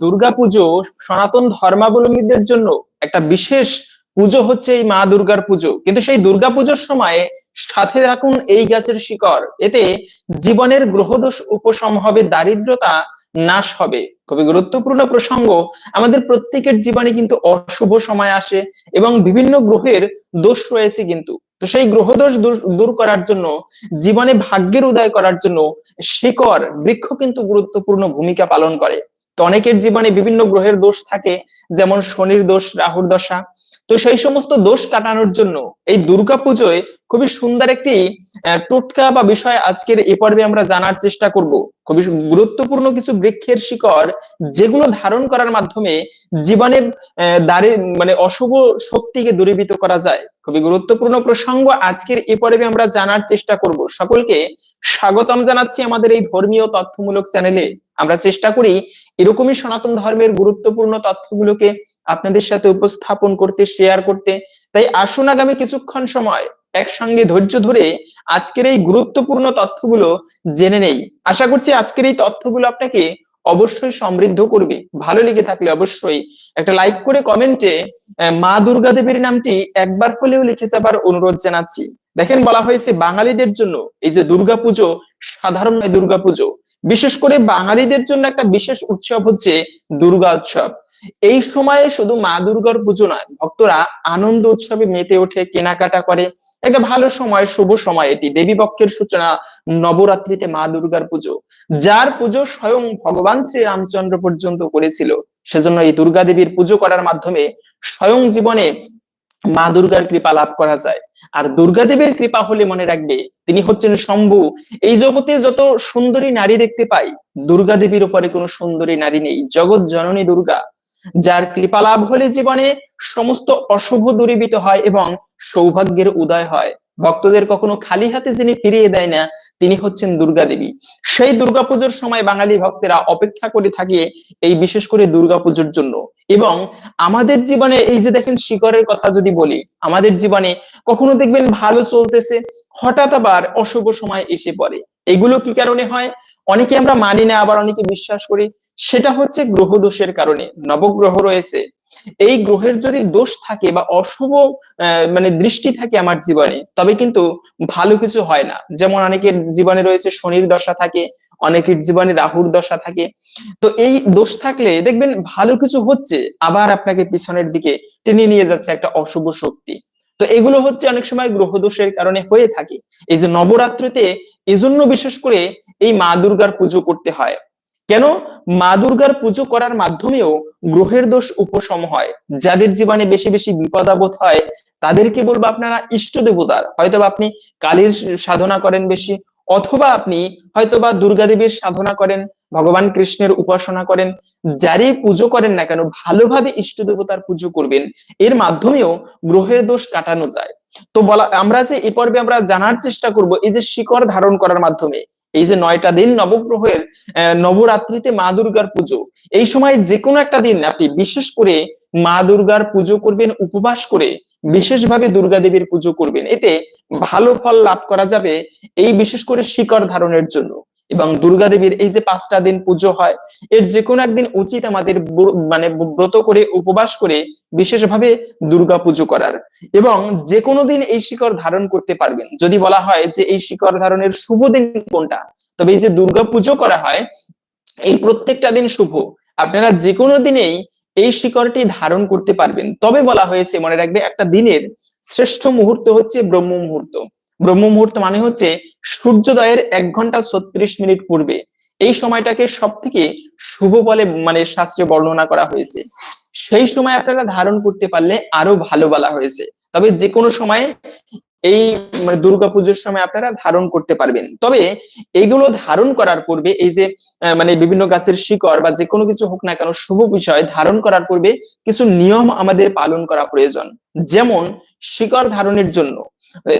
দুর্গা পুজো সনাতন ধর্মাবলম্বীদের জন্য একটা বিশেষ পুজো হচ্ছে এই মা দুর্গার পুজো। কিন্তু সেই দুর্গা পুজোর সময় সাথে রাখুন এই গাছের শিকড়। এতে জীবনের গ্রহদোষ, উপশম হবে, দারিদ্রতা নাশ হবে। খুবই গুরুত্বপূর্ণ প্রসঙ্গ। আমাদের প্রত্যেকের জীবনে কিন্তু অশুভ সময় আসে এবং বিভিন্ন গ্রহের দোষ রয়েছে কিন্তু। তো সেই গ্রহদোষ দূর করার জন্য, জীবনে ভাগ্যের উদয় করার জন্য শিকড়, বৃক্ষ কিন্তু গুরুত্বপূর্ণ ভূমিকা পালন করে। তো অনেকের জীবনে বিভিন্ন গ্রহের দোষ থাকে, যেমন শনির দোষ, রাহুর দশা। তো সেই সমস্ত দোষ কাটানোর জন্য এই দুর্গা পুজোয় খুবই সুন্দর একটি টোটকা বা বিষয় আজকের এ পর্বে আমরা জানার চেষ্টা করব। খুবই গুরুত্বপূর্ণ কিছু বৃক্ষের শিকড় যেগুলো ধারণ করার মাধ্যমে জীবনের দাঁড়ে মানে অশুভ শক্তিকে দূরীভূত করা যায়। খুবই গুরুত্বপূর্ণ প্রসঙ্গ আজকের এ পর্বে আমরা জানার চেষ্টা করব। সকলকে স্বাগতম জানাচ্ছি আমাদের এই ধর্মীয় তথ্যমূলক চ্যানেলে। আমরা চেষ্টা করি এরকমই সনাতন ধর্মের গুরুত্বপূর্ণ তথ্যগুলোকে আপনাদের সাথে উপস্থাপন করতে শেয়ার করতে। তাই আসুন আগামী কিছুক্ষণ সময় একসঙ্গে ধৈর্য ধরে আজকের এই গুরুত্বপূর্ণ তথ্যগুলো জেনে নেই। আশা করছি আজকের এই তথ্যগুলো আপনাকে অবশ্যই সমৃদ্ধ করবে। ভালো লেগে থাকলে অবশ্যই একটা লাইক করে কমেন্টে মা দুর্গা দেবীর নামটি একবার হলেও লিখে যাবার অনুরোধ জানাচ্ছি। দেখেন বলা হয়েছে, বাঙালিদের জন্য এই যে দুর্গাপুজো সাধারণ নয় দুর্গাপুজো। বিশেষ করে বাঙালিদের জন্য একটা বিশেষ উৎসব হচ্ছে দুর্গা উৎসব। এই সময়ে শুধু মা দুর্গার পুজো নয়, ভক্তরা আনন্দ উৎসবে মেতে ওঠে, কেনাকাটা করে। একটা ভালো সময়, শুভ সময় এটি। দেবী পক্ষের সূচনা, নবরাত্রিতে মা দুর্গার পুজো। যার পুজো স্বয়ং ভগবান শ্রী রামচন্দ্র পর্যন্ত করেছিল, সেজন্য এই দুর্গা দেবীর পুজো করার মাধ্যমে স্বয়ং জীবনে মা দুর্গার কৃপা লাভ করা যায়। আর দুর্গা দেবীর কৃপা হলে মনে রাখবে, তিনি হচ্ছেন শম্ভু। এই জগতে যত সুন্দরী নারী দেখতে পাই, দুর্গা দেবীর উপরে কোনো সুন্দরী নারী নেই। জগৎ জননী দুর্গা। যার কৃপা লাভ হলে জীবনে সমস্ত অশুভ দূরীভূত হয় এবং সৌভাগ্যের উদয় হয়। ভক্তদের কখনো খালি হাতে যিনি ফিরিয়ে দেয় না, তিনি হচ্ছেন দুর্গা দেবী। সেই দুর্গাপুজোর সময় বাঙালি ভক্তেরা অপেক্ষা করে থাকে এই বিশেষ করে দুর্গাপুজোর জন্য। এবং আমাদের জীবনে এই যে দেখেন শিকরের কথা যদি বলি, আমাদের জীবনে কখনো দেখবেন ভালো চলতেছে, হঠাৎ আবার অশুভ সময় এসে পড়ে। এগুলো কি কারণে হয়? অনেকে আমরা মানি না, আবার অনেকে বিশ্বাস করি। সেটা হচ্ছে গ্রহ দোষের কারণে। নবগ্রহ রয়েছে। এই গ্রহের যদি দোষ থাকে বা অশুভ মানে দৃষ্টি থাকে আমার জীবনে, তবে কিন্তু ভালো কিছু হয় না। যেমন অনেকের জীবনে রয়েছে শনির দশা থাকে, অনেকের জীবনে রাহুর দশা থাকে। তো এই দোষ থাকলে দেখবেন ভালো কিছু হচ্ছে, আবার আপনাকে পিছনের দিকে টেনে নিয়ে যাচ্ছে একটা অশুভ শক্তি। তো এগুলো হচ্ছে অনেক সময় গ্রহ দোষের কারণে হয়ে থাকে। এই যে নবরাত্রিতে এজন্য বিশেষ করে এই মা দুর্গার পুজো করতে হয়। কেন? মা দুর্গার পুজো করার মাধ্যমেও গ্রহের দোষ উপশম হয়। যাদের জীবনে বেশি বেশি বিপদাবোধ হয়, তাদেরকে বলব আপনারা ইষ্ট দেবতার। হয়তোবা আপনি কালীর সাধনা করেন বেশি, অথবা আপনি হয়তোবা দুর্গা দেবীর সাধনা করেন, ভগবান কৃষ্ণের উপাসনা করেন, যারই পুজো করেন না কেন, ভালোভাবে ইষ্ট দেবতার পুজো করবেন, এর মাধ্যমেও গ্রহের দোষ কাটানো যায়। তো বলা, আমরা যে এ পর্বে আমরা জানার চেষ্টা করব, এই যে শিকড় ধারণ করার মাধ্যমে এই যে নয়টা দিন নবগ্রহের নবরাত্রিতে মা দুর্গার পুজো। এই সময় যে কোনো একটা দিন আপনি বিশেষ করে মা দুর্গার পুজো করবেন, উপবাস করে বিশেষভাবে দুর্গা দেবীর পুজো করবেন। এতে ভালো ফল লাভ করা যাবে, এই বিশেষ করে শিকড় ধারণের জন্য। এবং দুর্গা দেবীর এই যে পাঁচটা দিন পুজো হয়, এর যে কোনো একদিন উচিত আমাদের মানে ব্রত করে, উপবাস করে বিশেষভাবে দুর্গা পুজো করার। এবং যে কোনো দিন এই শিকড় ধারণ করতে পারবেন। যদি বলা হয় যে এই শিকড় ধারণের শুভ দিন কোনটা, তবে এই যে দুর্গা পুজো করা হয়, এই প্রত্যেকটা দিন শুভ। আপনারা যে কোনো দিনেই এই শিকড়টি ধারণ করতে পারবেন। তবে বলা হয়েছে, মনে রাখবে, একটা দিনের শ্রেষ্ঠ মুহূর্ত হচ্ছে ব্রহ্ম মুহূর্ত। ব্রহ্ম মুহূর্ত মানে হচ্ছে সূর্যোদয়ের এক ঘণ্টা ছত্রিশ মিনিট পূর্বে। এই সময়টাকে সব থেকে শুভ বলে মানে শাস্ত্রে বর্ণনা করা হয়েছে। সেই সময় আপনারা ধারণ করতে পারলে আরও ভালো বলা হয়েছে। তবে যে কোনো সময় এই মানে দুর্গাপুজোর সময় আপনারা ধারণ করতে পারবেন। তবে এইগুলো ধারণ করার পূর্বে, এই যে মানে বিভিন্ন গাছের শিকড় বা যে কোনো কিছু হোক না কেন শুভ বিষয় ধারণ করার পূর্বে কিছু নিয়ম আমাদের পালন করা প্রয়োজন। যেমন, শিকড় ধারণের জন্য।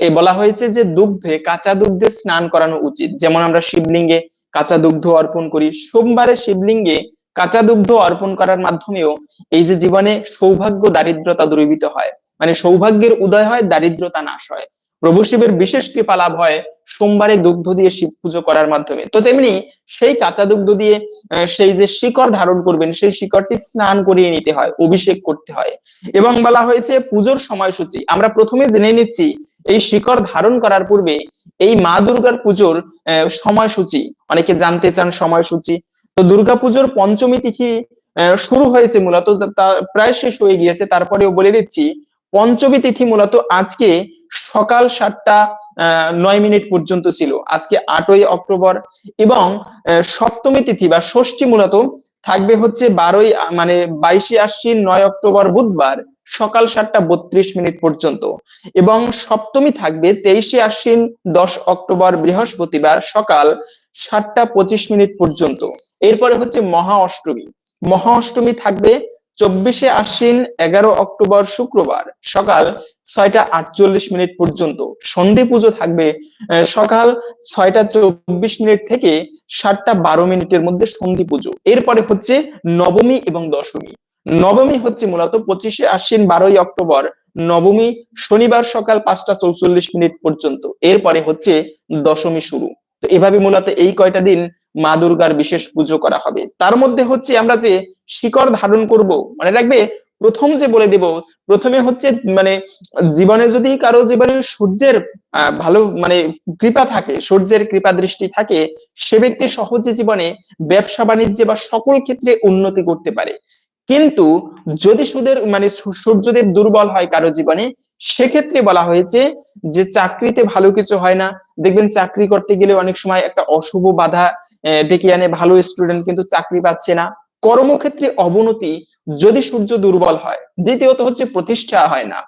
এ বলা হয়েছে যে দুগ্ধে কাঁচা দুগ্ধে স্নান করানো উচিত। যেমন আমরা শিবলিঙ্গে কাঁচা দুগ্ধ অর্পণ করি, সোমবারে শিবলিঙ্গে কাঁচা দুগ্ধ অর্পণ করার মাধ্যমেও এই যে জীবনে সৌভাগ্য দারিদ্রতা দূরীভূত হয়। মানে সৌভাগ্যের উদয় হয়, দারিদ্রতা নাশ হয়। প্রভু শিবের বিশেষ কৃপা লাভ হয় সোমবারে দুগ্ধ দিয়ে শিব পুজো করার মাধ্যমে। তো তেমনি সেই কাঁচা দুগ্ধ দিয়ে সেই যে শিকড় ধারণ করবেন, সেই শিকড়টি স্নান করিয়ে নিতে হয়, অভিষেক করতে হয়। এবং বলা হয়েছে পুজোর সময়সূচি। আমরা প্রথমে জেনে নিচ্ছি, এই শিকড় ধারণ করার পূর্বে এই মা দুর্গার পুজোর সময়সূচি। অনেকে জানতে চান সময়সূচি। তো দুর্গা পুজোর পঞ্চমী তিথি শুরু হয়েছে মূলত প্রায় শেষ হয়ে গিয়েছে। তারপরেও বলে দিচ্ছি, পঞ্চমী তিথি মূলত আজকে সকাল সাতটা নয় মিনিট পর্যন্ত ছিল। আজকে আটই অক্টোবর এবং সপ্তমী তিথি বা ষষ্ঠী মূলত থাকবে হচ্ছে বারোই মানে বাইশে আশ্বিন, নয় অক্টোবর বুধবার সকাল সাতটা বত্রিশ মিনিট পর্যন্ত। এবং সপ্তমী থাকবে তেইশে আশ্বিন, দশ অক্টোবর বৃহস্পতিবার সকাল সাতটা পঁচিশ মিনিট পর্যন্ত। এরপরে হচ্ছে মহা অষ্টমী। মহা অষ্টমী থাকবে চব্বিশে আশ্বিন এগারো অক্টোবর শুক্রবার সকাল ছয়টা আটচল্লিশ মিনিট পর্যন্ত। সন্ধি পুজো থাকবে সকাল ছয়টা চব্বিশ মিনিট থেকে সাতটা বারো মিনিটের মধ্যে সন্ধি পুজো। এরপরে হচ্ছে নবমী এবং দশমী। নবমী হচ্ছে মূলত পঁচিশে আশ্বিন বারোই অক্টোবর, নবমী শনিবার সকাল পাঁচটা চৌচল্লিশ মিনিট পর্যন্ত। এরপরে হচ্ছে দশমী শুরু। তো এভাবে মূলত এই কয়টা দিন মা দুর্গার বিশেষ পুজো করা হবে। তার মধ্যে হচ্ছে আমরা যে শিকড় ধারণ করব মানে রাখবে? প্রথম যে বলে দেব, প্রথমে হচ্ছে মানে জীবনে যদি কারও জীবনে সূর্যের ভালো মানে কৃপা থাকে, সূর্যের কৃপা দৃষ্টি থাকে, সে ব্যক্তি সহজে জীবনে ব্যবসা বাণিজ্যে বা সকল ক্ষেত্রে উন্নতি করতে পারে। কিন্তু যদি সুদের মানে সূর্যদেব দুর্বল হয় কারও জীবনে, সেক্ষেত্রে বলা হয়েছে যে চাকরিতে ভালো কিছু হয় না। দেখবেন চাকরি করতে গেলে অনেক সময় একটা অশুভ বাধা ডেকে আনে, ভালো স্টুডেন্ট কিন্তু চাকরি পাচ্ছে না। কর্মক্ষেত্রে অবনতি যদি সূর্য দুর্বল হয়, দ্বিতীয়ত হচ্ছে প্রতিষ্ঠা হয় না।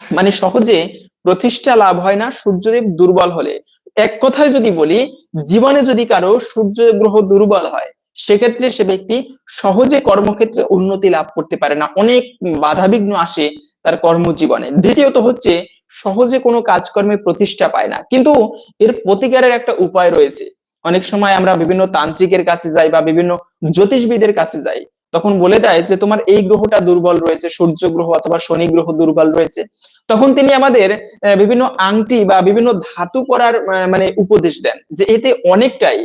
মানে সহজে প্রতিষ্ঠা লাভ হয় না সূর্যদেব দুর্বল হলে। এক কথায় যদি বলি, জীবনে যদি কারও সূর্য গ্রহ দুর্বল হয়, সেক্ষেত্রে সে ব্যক্তি সহজে কর্মক্ষেত্রে উন্নতি লাভ করতে পারে না। অনেক বাধাবিঘ্ন আসে তার কর্মজীবনে। দ্বিতীয়ত হচ্ছে, সহজে কোনো কাজকর্মে প্রতিষ্ঠা পায় না। কিন্তু এর প্রতিকারের একটা উপায় রয়েছে। অনেক সময় আমরা বিভিন্ন তান্ত্রিকের কাছে যাই বা বিভিন্ন জ্যোতিষবিদের কাছে যাই তখন বলে দেয় যে তোমার এই গ্রহটা দুর্বল রয়েছে সূর্য গ্রহ অথবা শনি গ্রহ দুর্বল রয়েছে। তখন তিনি আমাদের বিভিন্ন আংটি বা বিভিন্ন ধাতু আহ, মানে উপদেশ দেন যে এতে অনেকটাই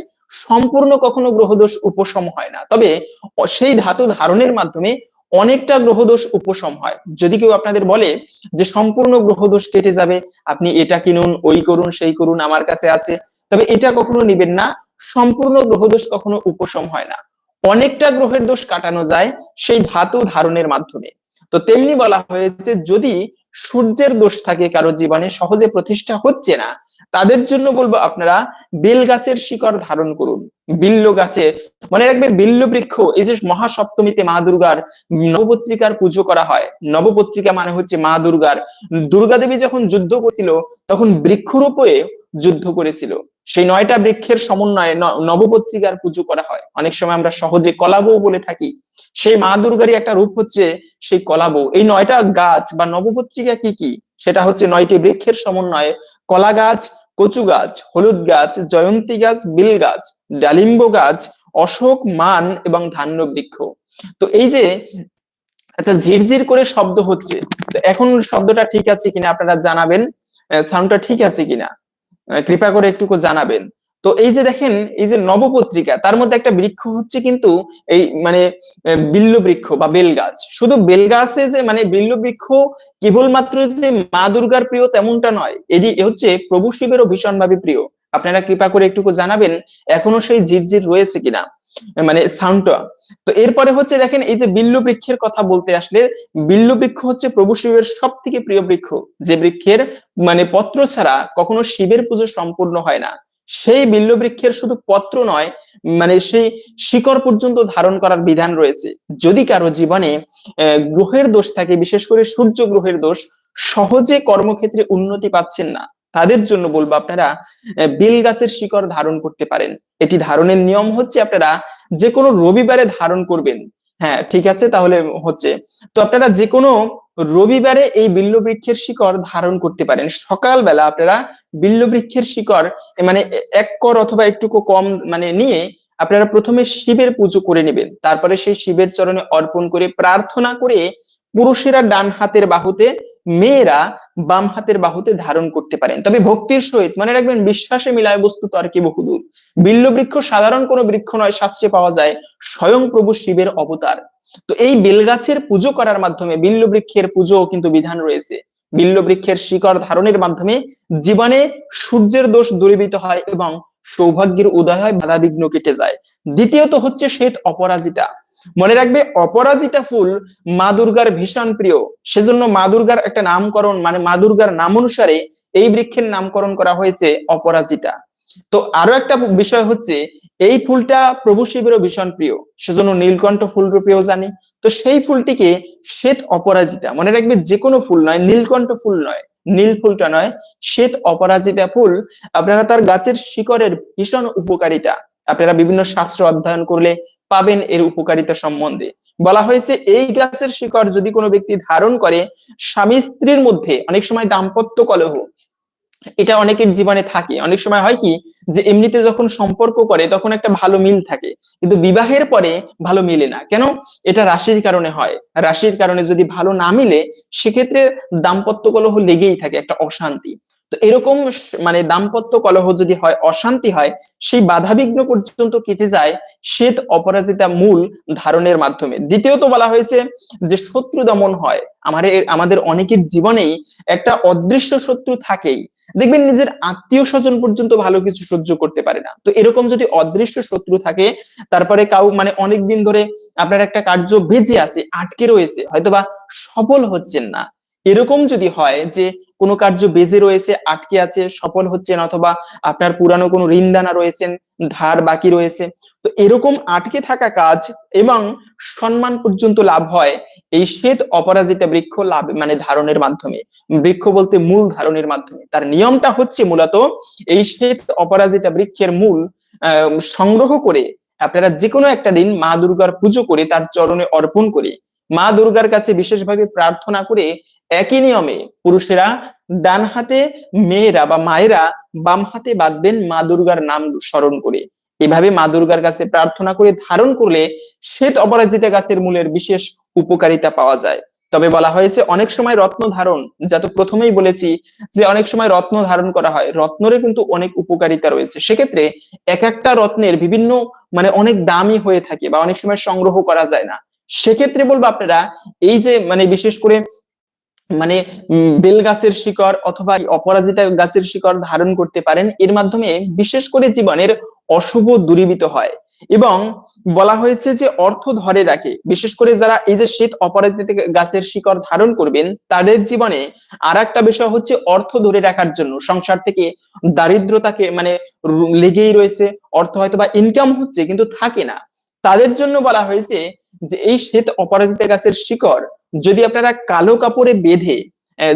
সম্পূর্ণ কখনো গ্রহদোষ উপশম হয় না। তবে সেই ধাতু ধারণের মাধ্যমে অনেকটা গ্রহদোষ উপশম হয়। যদি কেউ আপনাদের বলে যে সম্পূর্ণ গ্রহদোষ কেটে যাবে আপনি এটা কিনুন ওই করুন সেই করুন আমার কাছে আছে তবে এটা কখনো নিবেন না, সম্পূর্ণ গ্রহদোষ কখনো উপশম হয় না। অনেকটা গ্রহের দোষ কাটানো যায় সেই ধাতু ধারণের মাধ্যমে। তো তেমনি বলা হয়েছে, যদি সূর্যের দোষ থাকে, কারও জীবনে সহজে প্রতিষ্ঠা হচ্ছে না, তাদের জন্য বলব আপনারা বেল গাছের শিকড় ধারণ করুন। বিল্ল গাছে, মনে রাখবে বিল্ল বৃক্ষ, এই যে মহাসপ্তমীতে মা দুর্গার নবপত্রিকার পুজো করা হয়। নবপত্রিকা মানে হচ্ছে মা দুর্গার। দুর্গা দেবী যখন যুদ্ধ করছিল, তখন বৃক্ষরূপে যুদ্ধ করেছিল। সেই নয়টা বৃক্ষের সমন্বয়ে নবপত্রিকার পুজো করা হয়। অনেক সময় আমরা সহজে কলাবৌ বলে থাকি। সেই মা দুর্গারই একটা রূপ হচ্ছে সেই কলাবৌ। এই নয়টা গাছ বা নবপত্রিকা কি কি? সেটা হচ্ছে নয়টি বৃক্ষের সমন্বয়ে কলা গাছ, কচু গাছ, হলুদ গাছ, জয়ন্তী গাছ, বিল গাছ, ডালিম্ব গাছ, অশোক, মান এবং ধান্য বৃক্ষ। তো এই যে আচ্ছা ঝিরঝির করে শব্দ হচ্ছে। এখন শব্দটা ঠিক আছে কিনা আপনারা জানাবেন? সাউন্ডটা ঠিক আছে কিনা? কৃপা করে একটুকু জানাবেন। তো এই যে দেখেন, এই যে নবপত্রিকা, তার মধ্যে একটা বৃক্ষ হচ্ছে কিন্তু এই মানে বিল্লু বৃক্ষ বা বেলগাছ শুধু বেলগাছে যে মানে বিল্ল বৃক্ষ কেবলমাত্র যে মা দুর্গার প্রিয় তেমনটা নয়, এটি হচ্ছে প্রভু শিবেরও ভীষণভাবে প্রিয়। আপনারা কৃপা করে একটুকু জানাবেন, এখনও সেই জিরজির রয়েছে কিনা? মানে সাউন্ডটা তো এরপরে হচ্ছে দেখেন এই যে বিল্ল বৃক্ষের কথা বলতে আসলে, বিল্ল বৃক্ষ হচ্ছে প্রভু শিবের সব থেকে প্রিয় বৃক্ষ। যে বৃক্ষের মানে পত্র ছাড়া কখনো শিবের পুজো সম্পূর্ণ হয় না। সেই বিল্ল বৃক্ষের শুধু পত্র নয় মানে সেই শিকড় পর্যন্ত ধারণ করার বিধান রয়েছে। যদি কারও জীবনে গ্রহের দোষ থাকে, বিশেষ করে সূর্য গ্রহের দোষ, সহজে কর্মক্ষেত্রে উন্নতি পাচ্ছেন না। তাদের জন্য বলব আপনারা বেল গাছের শিকড় ধারণ করতে পারেন। এটি ধারণের নিয়ম হচ্ছে আপনারা যে কোনো রবিবারে ধারণ করবেন। হ্যাঁ ঠিক আছে, তাহলে হচ্ছে। তো আপনারা যে কোনো রবিবারে এই বিল্ল বৃক্ষের শিকড় ধারণ করতে পারেন। সকালবেলা আপনারা বিল্ল বৃক্ষের শিকড় মানে এক কর অথবা একটুকু কম মানে নিয়ে আপনারা প্রথমে শিবের পুজো করে নেবেন। তারপরে সেই শিবের চরণে অর্পণ করে প্রার্থনা করে পুরুষেরা ডান হাতের বাহুতে, মেয়েরা বাম হাতের বাহুতে ধারণ করতে পারেন। তবে ভক্তির সহিত, মনে রাখবেন, বিশ্বাসে মিলায় বস্তু তো আর কি বহুদূর। বিল্ল বৃক্ষ সাধারণ কোনো বৃক্ষ নয়, শাস্ত্রে পাওয়া যায়, স্বয়ং প্রভু শিবের অবতার। তো এই বেলগাছের পুজো করার মাধ্যমে বিল্ল বৃক্ষের পুজো কিন্তু বিধান রয়েছে। বিল্ল বৃক্ষের শিকড় ধারণের মাধ্যমে জীবনে সূর্যের দোষ দূরীভূত হয় এবং সৌভাগ্যের উদয় হয় বাধা বিঘ্ন কেটে যায়। দ্বিতীয়ত হচ্ছে শ্বেত অপরাজিতা। মনে রাখবে, অপরাজিতা ফুল মা দুর্গার ভীষণ প্রিয়। সেজন্য মা দুর্গার একটা নামকরণ মানে মা দুর্গার নাম অনুসারে এই বৃক্ষের নামকরণ করা হয়েছে অপরাজিতা। তো আরও একটা বিষয় হচ্ছে, এই ফুলটা প্রভু শিবেরও ভীষণ প্রিয়। সেজন্য নীলকণ্ঠ ফুল রূপেও জানি। তো সেই ফুলটিকে শ্বেত অপরাজিতা, মনে রাখবে যে কোনো ফুল নয়, নীলকণ্ঠ ফুল নয়, নীল ফুলটা নয়, শ্বেত অপরাজিতা ফুল। আপনারা তার গাছের শিকড়ের ভীষণ উপকারিতা। আপনারা বিভিন্ন শাস্ত্র অধ্যয়ন করলে পাবেন এর উপকারিতা সম্বন্ধে। বলা হয়েছে, এই গাছের শিকড় যদি কোনো ব্যক্তি ধারণ করে, স্বামী স্ত্রীর মধ্যে অনেক সময় দাম্পত্য কলহ, এটা অনেকের জীবনে থাকে। অনেক সময় হয় কি, যে এমনিতে যখন সম্পর্ক করে, তখন একটা ভালো মিল থাকে। কিন্তু বিবাহের পরে ভালো মিলে না। কেন? এটা রাশির কারণে হয়। রাশির কারণে যদি ভালো না মিলে, সেক্ষেত্রে দাম্পত্য কলহ লেগেই থাকে, একটা অশান্তি। তো এরকম মানে দাম্পত্য কলহ যদি হয়, অশান্তি হয়, সেই বাধাবিঘ্ন পর্যন্ত কেটে যায় শ্বেত অপরাজিতা মূল ধারণের মাধ্যমে। দ্বিতীয়ত বলা হয়েছে যে শত্রু দমন হয়। আমাদের আমাদের অনেকের জীবনেই একটা অদৃশ্য শত্রু থাকেই। দেখবেন নিজের আত্মীয় স্বজন পর্যন্ত ভালো কিছু সহ্য করতে পারে না। তো এরকম যদি অদৃশ্য শত্রু থাকে, তারপরে কাউ মানে অনেকদিন ধরে আপনার একটা কার্য ভেজে আছে, আটকে রয়েছে, হয়তোবা সফল হচ্ছেন না। এরকম যদি হয় যে কোনো কার্য বেজে রয়েছে, আটকে আছে, সফল হচ্ছেন অথবা আপনার পুরানো কোনো ঋণদানা রয়েছেন, ধার বাকি রয়েছে। তো এরকম আটকে থাকা কাজ এবং সম্মান পর্যন্ত লাভ হয় এই শ্বেত অপরাজিতা বৃক্ষ লাভ মানে ধারণের মাধ্যমে। বৃক্ষ বলতে মূল ধারণের মাধ্যমে। তার নিয়মটা হচ্ছে মূলত এই শ্বেত অপরাজিতা বৃক্ষের মূল সংগ্রহ করে আপনারা যে কোনো একটা দিন মা দুর্গার পুজো করে তার চরণে অর্পণ করে। মা দুর্গার কাছে বিশেষভাবে প্রার্থনা করে একই নিয়মে পুরুষেরা ডান হাতে মেয়েরা বা মায়েরা বাম হাতে বাঁধবেন মা দুর্গার নাম স্মরণ করে। এভাবে মা দুর্গার কাছে প্রার্থনা করে, ধারণ করলে শ্বেত অপরাজিতা গাছের মূলের বিশেষ উপকারিতা পাওয়া যায়। তবে বলা হয়েছে, অনেক সময় রত্ন ধারণ, যা তো প্রথমেই বলেছি যে অনেক সময় রত্ন ধারণ করা হয়, রত্নরে কিন্তু অনেক উপকারিতা রয়েছে। সেক্ষেত্রে এক একটা রত্নের বিভিন্ন মানে অনেক দামি হয়ে থাকে বা অনেক সময় সংগ্রহ করা যায় না। সেক্ষেত্রে বলব আপনারা, এই যে মানে বিশেষ করে মানে বেল গাছের শিকড় অথবা অপরাজিতা গাছের শিকড় ধারণ করতে পারেন। এর মাধ্যমে বিশেষ করে জীবনের অশুভ দূরীভূত হয় এবং বলা হয়েছে যে অর্থ ধরে রাখে। বিশেষ করে যারা এই যে শীত অপরাজিত গাছের শিকড় ধারণ করবেন, তাদের জীবনে আর একটা বিষয় হচ্ছে অর্থ ধরে রাখার জন্য। সংসার থেকে দারিদ্রতাকে মানে লেগেই রয়েছে। অর্থ হয়তো বা ইনকাম হচ্ছে, কিন্তু থাকে না। তাদের জন্য বলা হয়েছে যে এই শ্বেত অপরাজিত গাছের শিকড় যদি আপনারা কালো কাপড়ে বেঁধে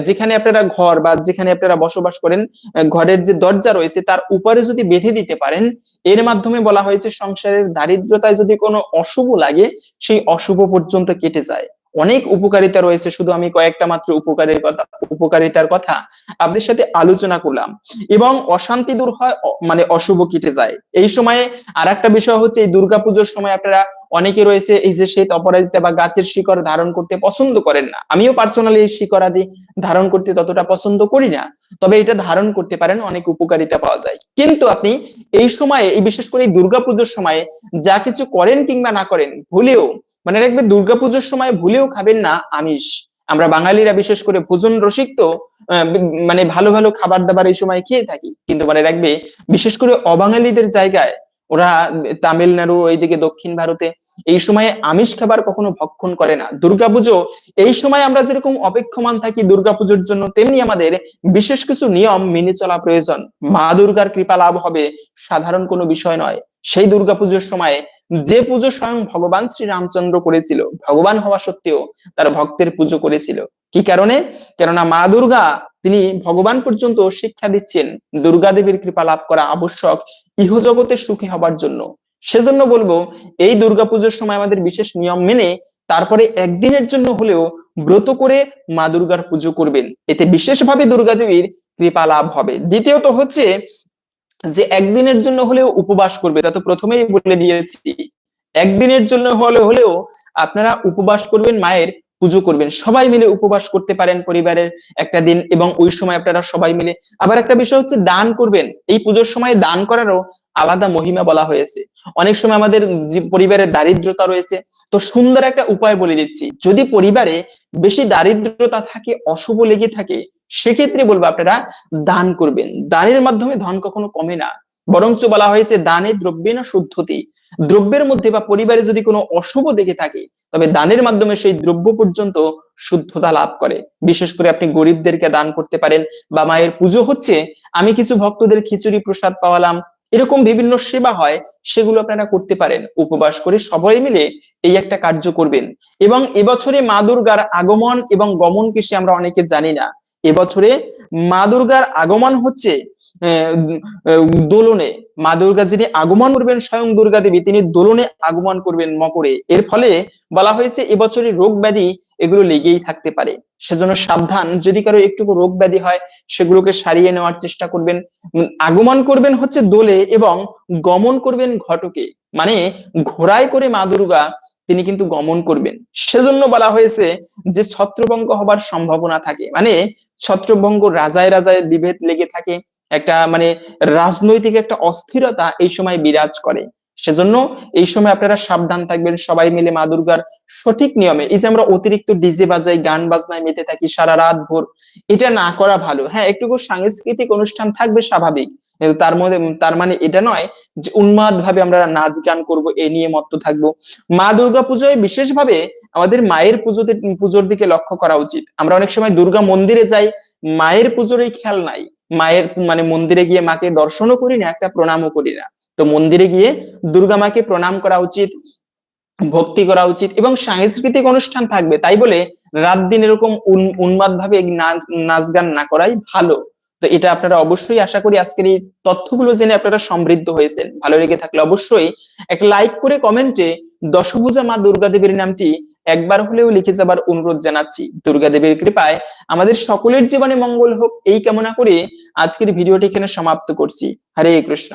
যেখানে আপনারা ঘর বা যেখানে আপনারা বসবাস করেন ঘরের যে দরজা রয়েছে তার উপরে যদি বেঁধে দিতে পারেন, এর মাধ্যমে বলা হয়েছে সংসারের দারিদ্রতায় যদি কোনো অশুভ লাগে, সেই অশুভ পর্যন্ত কেটে যায়। অনেক উপকারিতা রয়েছে, শুধু আমি কয়েকটা মাত্র উপকারের কথা, উপকারিতার কথা আপনাদের সাথে আলোচনা করলাম। এবং অশান্তি দূর হয় মানে অশুভ কেটে যায়। এই সময়ে আর একটা বিষয় হচ্ছে এই দুর্গাপুজোর সময় আপনারা অনেকে রয়েছে এই যে শ্বেত অপরাজিতা বা গাছের শিকড় ধারণ করতে পছন্দ করেন না। আমিও পার্সোনালি এই শিকড় আদি ধারণ করতে ততটা পছন্দ করি না, তবে এটা ধারণ করতে পারেন, অনেক উপকারিতা পাওয়া যায়। কিন্তু আপনি এই সময়ে, এই বিশেষ করে এই দুর্গাপুজোর সময়ে যা কিছু করেন কিংবা না করেন, ভুলেও মানে রাখবে দুর্গাপুজোর সময় ভুলেও খাবেন না আমিষ। আমরা বাঙালিরা বিশেষ করে ভোজন রসিক তো মানে ভালো ভালো খাবার দাবার এই সময় খেয়ে থাকি। কিন্তু মানে রাখবে বিশেষ করে অবাঙালিদের জায়গায় ওরা তামিলনাড়ু, এইদিকে দক্ষিণ ভারতে। এই সময়ে আমিষ খাবার কখনো ভক্ষণ করে না। দুর্গাপুজো, এই সময় আমরা যেরকম অপেক্ষমান থাকি দুর্গাপুজোর জন্য, তেমনি আমাদের বিশেষ কিছু নিয়ম মেনে চলা প্রয়োজন। মা দুর্গার কৃপা লাভ হবে, সাধারণ কোনো বিষয় নয়। সেই দুর্গাপুজোর সময় যে পুজো স্বয়ং ভগবান শ্রী রামচন্দ্র করেছিল, ভগবান হওয়া সত্ত্বেও তার ভক্তের পুজো করেছিল। কি কারণে? কেননা মা দুর্গা, তিনি ভগবান পর্যন্ত শিক্ষা দিচ্ছেন, দুর্গা দেবীর কৃপা লাভ করা আবশ্যক। ইহজগতে সুখী হবার জন্য। সেজন্য বলব, এই দুর্গাপুজোর সময় আমাদের বিশেষ নিয়ম মেনে তারপরে একদিনের জন্য হলেও ব্রত করে মা দুর্গার পুজো করবেন। এতে বিশেষভাবে দুর্গা দেবীর কৃপা লাভ হবে। দ্বিতীয়ত হচ্ছে যে একদিনের জন্য হলেও উপবাস করবে। যা তো প্রথমেই বলে দিয়েছি, একদিনের জন্য হলে হলেও আপনারা উপবাস করবেন মায়ের পুজো করবেন। সবাই মিলে উপবাস করতে পারেন পরিবারের একটা দিন এবং ওই সময় আপনারা সবাই মিলে। আবার একটা বিষয় হচ্ছে দান করবেন। এই পুজোর সময় দান করারও আলাদা মহিমা বলা হয়েছে। অনেক সময় আমাদের পরিবারের দারিদ্রতা রয়েছে, তো সুন্দর একটা উপায় বলে দিচ্ছি। যদি পরিবারে বেশি দারিদ্রতা থাকে, অশুভ লেগে থাকে, সেক্ষেত্রে বলব আপনারা দান করবেন। দানের মাধ্যমে ধন কখনো কমে না। বরঞ্চ বলা হয়েছে, দানে দ্রব্যে না শুদ্ধতি। দ্রব্যের মধ্যে বা পরিবারে যদি কোনো অশুভ দেখে থাকে, তবে দানের মাধ্যমে সেই দ্রব্য পর্যন্ত শুদ্ধতা লাভ করে। বিশেষ করে আপনি গরিবদেরকে দান করতে পারেন বা মায়ের পুজো হচ্ছে, আমি কিছু ভক্তদের খিচুড়ি প্রসাদ পাওয়ালাম, এরকম বিভিন্ন সেবা হয়, সেগুলো আপনারা করতে পারেন। উপবাস করে সবাই মিলে এই একটা কার্য করবেন। এবং এবছরে মা দুর্গার আগমন এবং গমনকে সে আমরা অনেকে জানি না। এবছরে মা দুর্গার আগমন হচ্ছে দোলনে। মা দুর্গা যিনি আগমন করবেন স্বয়ং দুর্গা দেবী, তিনি দোলনে আগমন করবেন মকরে। এর ফলে বলা হয়েছে, এবছরে রোগ ব্যাধি এগুলো লেগেই থাকতে পারে। সেজন্য সাবধান, যদি কারও একটুকু রোগ ব্যাধি হয়, সেগুলোকে সারিয়ে নেওয়ার চেষ্টা করবেন। আগমন করবেন হচ্ছে দোলে এবং গমন করবেন ঘটকে। মানে ঘোড়ায় করে মা দুর্গা তিনি কিন্তু গমন করবেন। সেজন্য বলা হয়েছে যে ছত্রভঙ্গ হবার সম্ভাবনা থাকে। মানে ছত্রভঙ্গ রাজায় রাজায় বিভেদ লেগে থাকে, একটা মানে রাজনৈতিক একটা অস্থিরতা এই সময় বিরাজ করে। সেজন্য এই সময় আপনারা সাবধান থাকবেন, সবাই মিলে মা দুর্গার সঠিক নিয়মে, এই যে আমরা অতিরিক্ত ডিজে বাজাই, গান বাজনায় মেতে থাকি সারা রাত ভোর, এটা না করা ভালো। হ্যাঁ একটুকু সাংস্কৃতিক অনুষ্ঠান থাকবে স্বাভাবিক তার মধ্যে, তার মানে এটা নয় যে উন্মাদ ভাবে আমরা নাচ গান করব, এ নিয়ে মত্ত থাকব। মা দুর্গা পুজোয় বিশেষভাবে আমাদের মায়ের পুজোতে, পুজোর দিকে লক্ষ্য করা উচিত। আমরা অনেক সময় দুর্গা মন্দিরে যাই, মায়ের পুজোর এই খেয়াল নাই। মায়ের মানে মন্দিরে গিয়ে মাকে দর্শনও করি না, একটা প্রণামও করি না। তো মন্দিরে গিয়ে দুর্গা মাকে প্রণাম করা উচিত, ভক্তি করা উচিত এবং সাংস্কৃতিক অনুষ্ঠান থাকবে। তাই বলে রাত দিন এরকম উন্মাদ ভাবে নাচ গান না করাই ভালো। তো এটা আপনারা অবশ্যই আশা করি আজকের এই তথ্যগুলো জেনে আপনারা সমৃদ্ধ হয়েছেন। ভালো লেগে থাকলে অবশ্যই একটা লাইক করে কমেন্টে দশভুজা মা দুর্গা দেবীর নামটি একবার হলেও লিখে যাবার অনুরোধ জানাচ্ছি। দুর্গা দেবীর কৃপায় আমাদের সকলের জীবনে মঙ্গল হোক, এই কামনা করে আজকের ভিডিওটি এখানে সমাপ্ত করছি। হরে কৃষ্ণ।